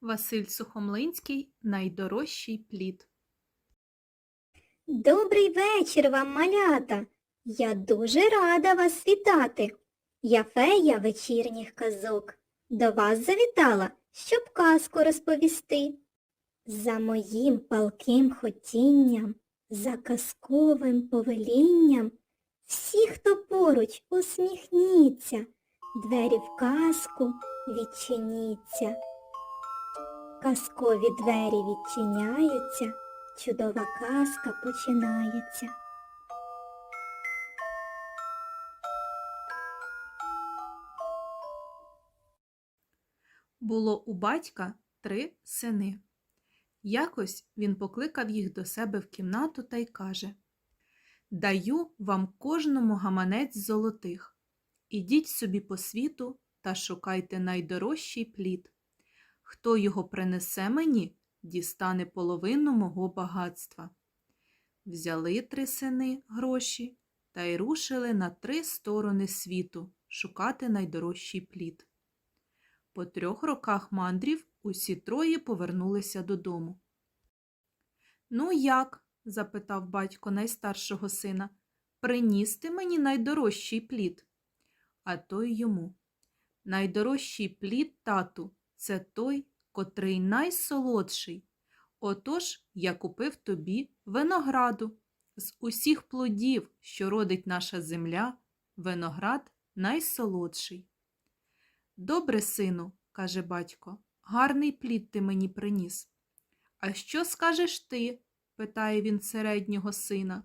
Василь Сухомлинський найдорожчий плід. Добрий вечір вам, малята. Я дуже рада вас вітати. Я фея вечірніх казок. До вас завітала, щоб казку розповісти. За моїм палким хотінням, за казковим повелінням, всі, хто поруч, усміхніться, двері в казку відчиніться. Казкові двері відчиняються, чудова казка починається. Було у батька три сини. Якось він покликав їх до себе в кімнату та й каже Даю вам кожному гаманець золотих. Ідіть собі по світу та шукайте найдорожчий плід. Хто його принесе мені, дістане половину мого багатства. Взяли три сини гроші та й рушили на три сторони світу шукати найдорожчий плід. По трьох роках мандрів усі троє повернулися додому. Ну як? запитав батько найстаршого сина. Приніс ти мені найдорожчий плід. А той йому. Найдорожчий плід, тату, це той, котрий найсолодший. Отож я купив тобі винограду. З усіх плодів, що родить наша земля, виноград найсолодший. Добре, сину, каже батько, гарний плід ти мені приніс. А що скажеш ти? питає він середнього сина.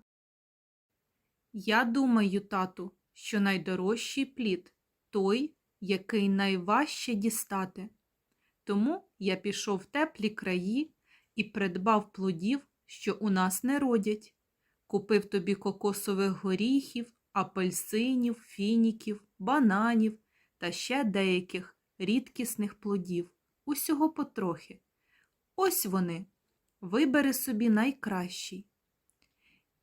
Я думаю, тату, що найдорожчий плід той, який найважче дістати. Тому я пішов в теплі краї і придбав плодів, що у нас не родять. Купив тобі кокосових горіхів, апельсинів, фініків, бананів та ще деяких рідкісних плодів, усього потрохи. Ось вони, вибери собі найкращий.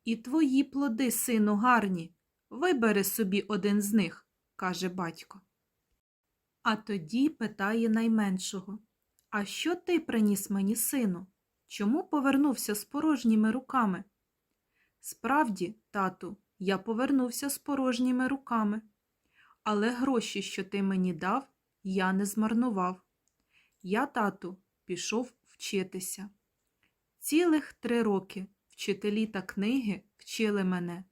І твої плоди, сину, гарні, вибери собі один з них, каже батько. А тоді питає найменшого А що ти приніс мені, сину? Чому повернувся з порожніми руками? Справді, тату, я повернувся з порожніми руками але гроші, що ти мені дав, я не змарнував. Я, тату, пішов вчитися. Цілих три роки вчителі та книги вчили мене.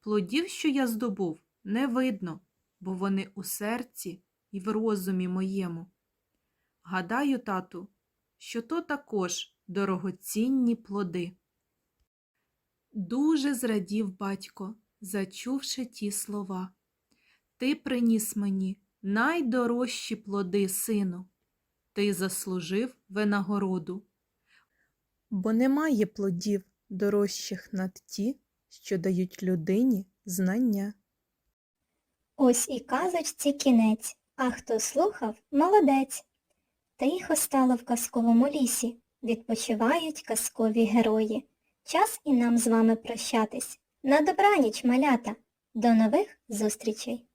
Плодів, що я здобув, не видно, бо вони у серці і в розумі моєму. Гадаю, тату, що то також дорогоцінні плоди. Дуже зрадів батько, зачувши ті слова. Ти приніс мені найдорожчі плоди, сину. Ти заслужив винагороду. Бо немає плодів дорожчих над ті, що дають людині знання. Ось і казочці кінець, а хто слухав, молодець. Тихо стало в казковому лісі, відпочивають казкові герої. Час і нам з вами прощатись. На добраніч, малята. До нових зустрічей!